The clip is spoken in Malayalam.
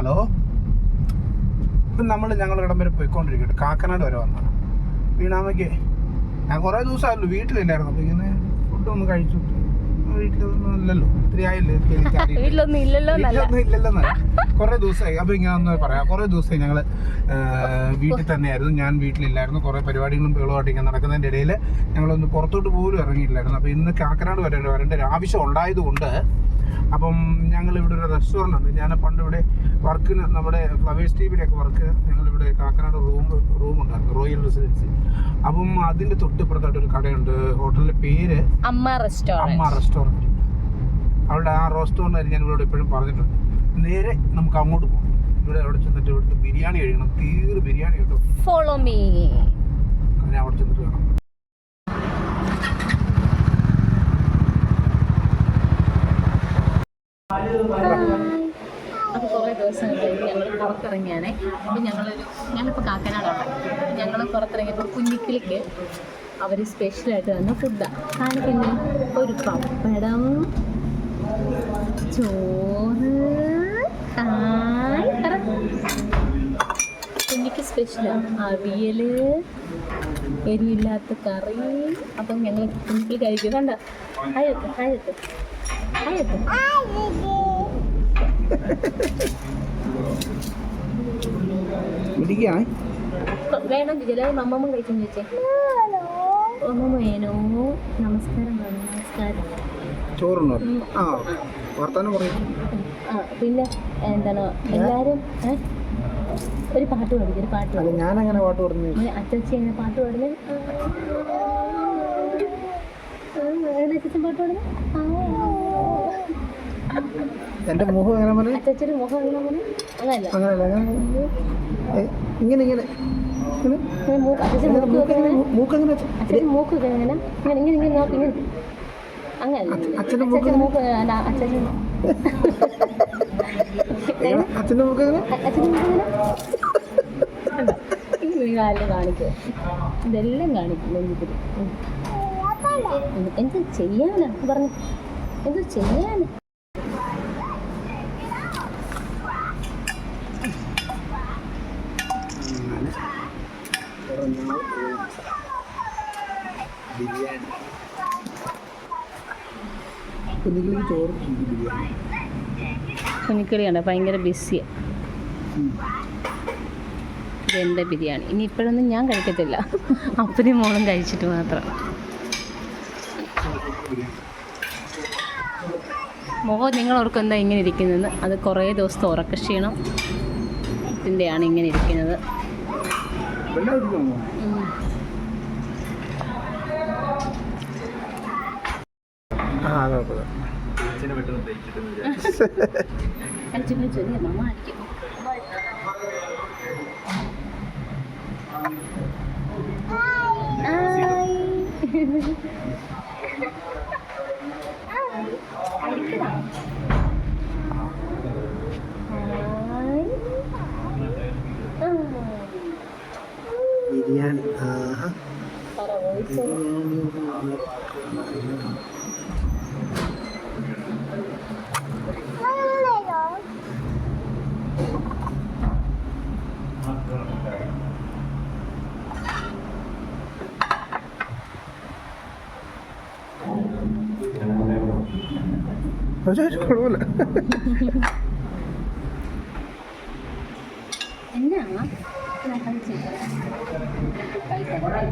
ഹലോ? ഇപ്പം നമ്മൾ ഞങ്ങളുടെ ഇടം വരെ പോയിക്കൊണ്ടിരിക്കട്ടെ. കാക്കനാട് വരെ വന്ന വീണാമയ്ക്ക് ഞാൻ കുറേ ദിവസമായല്ലോ വീട്ടിലില്ലായിരുന്നു. അപ്പം ഇങ്ങനെ ഫുഡൊന്നും കഴിച്ചു. വീട്ടിലൊന്നും ഇല്ലല്ലോ. ഇത്തിരി ആയില്ലേ. വീട്ടിലൊന്നും ഇല്ലല്ലോ വീട്ടിലൊന്നും ഇല്ലല്ലോ എന്നല്ല. കുറേ ദിവസമായി. അപ്പം ഇങ്ങനെ ഒന്ന് പറയാം. കുറേ ദിവസമായി ഞങ്ങൾ വീട്ടിൽ തന്നെയായിരുന്നു. ഞാൻ വീട്ടിലില്ലായിരുന്നു. കുറേ പരിപാടികളും പേളുമായിട്ട് ഇങ്ങനെ നടക്കുന്നതിന്റെ ഇടയിൽ ഞങ്ങളൊന്ന് പുറത്തോട്ട് പോലും ഇറങ്ങിയില്ലായിരുന്നു അപ്പോൾ ഇന്ന് കാക്കനാട് വരെ വരേണ്ട ഒരു ആവശ്യം ഉണ്ടായതുകൊണ്ട് അപ്പം ഞങ്ങൾ ഇവിടെ ഒരു റെസ്റ്റോറന്റ് ഉണ്ട്. ഞാൻ പണ്ട് ഇവിടെ വർക്കിന് നമ്മുടെ ഫ്ലവേഴ്സ് ടി വിയുടെ ഒക്കെ വർക്ക് ഞങ്ങളിവിടെ കാക്കനാട് റൂം റൂം ഉണ്ടായിരുന്നു റോയൽ റെസിഡൻസി അപ്പം അതിന്റെ തൊട്ടിപ്പുറത്തായിട്ട് ഒരു കടയുണ്ട്. ഹോട്ടലിന്റെ പേര് അമ്മ അമ്മ റെസ്റ്റോറന്റ് റെസ്റ്റോറന്റ് അവിടെ ആ റെസ്റ്റോറന്റ് ഞാൻ ഇവിടെ എപ്പോഴും പറഞ്ഞിട്ടുണ്ട്. നേരെ നമുക്ക് അങ്ങോട്ട് പോകാം ഇവിടെ അവിടെ ചെന്നിട്ട് ഇവിടുത്തെ ബിരിയാണി കഴിക്കണം. തീർ ബിരിയാണി കേട്ടോ. ഫോളോ മീ ഞാൻ അവിടെ ചെന്നിട്ട് കാണാം അപ്പോൾ കുറേ ദിവസം കഴിഞ്ഞ് ഞങ്ങൾ പുറത്തിറങ്ങിയാണേ. അപ്പോൾ ഞങ്ങളൊരു ഞാനിപ്പോൾ കാക്കനാടാണ് ഞങ്ങൾ പുറത്തിറങ്ങിയപ്പോൾ കുഞ്ഞിക്കിളിക്ക് അവർ സ്പെഷ്യലായിട്ട് തന്ന ഫുഡാണ് കാണിക്കുന്നത് ഒരു പപ്പടം ചോറ്. കുഞ്ഞിക്ക് സ്പെഷ്യലാണ് അവിയൽ എരിവില്ലാത്ത കറി. അപ്പം ഞങ്ങൾ കുഞ്ഞിക്കിളി കഴിക്കും. കണ്ട? ഹായത്ത് ഹായത്ത് വേണം അമ്മമ്മ ചോദിച്ചേ അമ്മമ്മ വേണോ നമസ്കാരം വേണം നമസ്കാരം ചോറുണ്ടോ ആ വർത്താനം പറയും പിന്നെ എന്താണ് ഒരു പാട്ട് പാടി ഒരു പാട്ട് ഞാൻ ഞാനങ്ങനെ പാട്ട് പറഞ്ഞു അച്ചച്ചി അങ്ങനെ പാട്ട് അച്ഛൻ പാട്ട് പാടുന്നത് എന്റെ മുഖം എങ്ങനെ അച്ചച്ചിയുടെ മുഖം എങ്ങനെ പോലെ അങ്ങനല്ല. ഇങ്ങനെ ഇങ്ങനെ. അച്ഛന്റെ മൂക്ക് എങ്ങനെ? അച്ഛന്റെ മൂക്ക് എങ്ങനെ? കാണിക്കുക ഇതെല്ലാം കാണിക്കും എന്ത് ചെയ്യാനാ? പറഞ്ഞു. എന്ത് ചെയ്യാൻ. ബിരിയാണി ചോറ് ബിരിയാണി കുഞ്ഞിക്കിളിയാണ് ഭയങ്കര ബിസിയാണ് ഇതെന്റെ ബിരിയാണി. ഇനി ഇപ്പോഴൊന്നും ഞാൻ കഴിക്കത്തില്ല. അപ്പനും മോളും കഴിച്ചിട്ട് മാത്രം. മോഹൻ നിങ്ങൾ ഓർക്കും എന്താ ഇങ്ങനെ ഇരിക്കുന്നത്? അത് കുറേ ദിവസത്തെ ഉറക്ക ക്ഷീണം ഇതിന്റെയാണ് ഇങ്ങനെ ഇരിക്കുന്നത്. ആ കുഴപ്പമില്ല കഴിച്ച് കഴിച്ച് ഇനി മമ്മ അടിക്കും ബിരിയാണി ആഹാ പക്ഷേ കുഴപ്പമില്ല എന്നാ ഞാൻ Okay.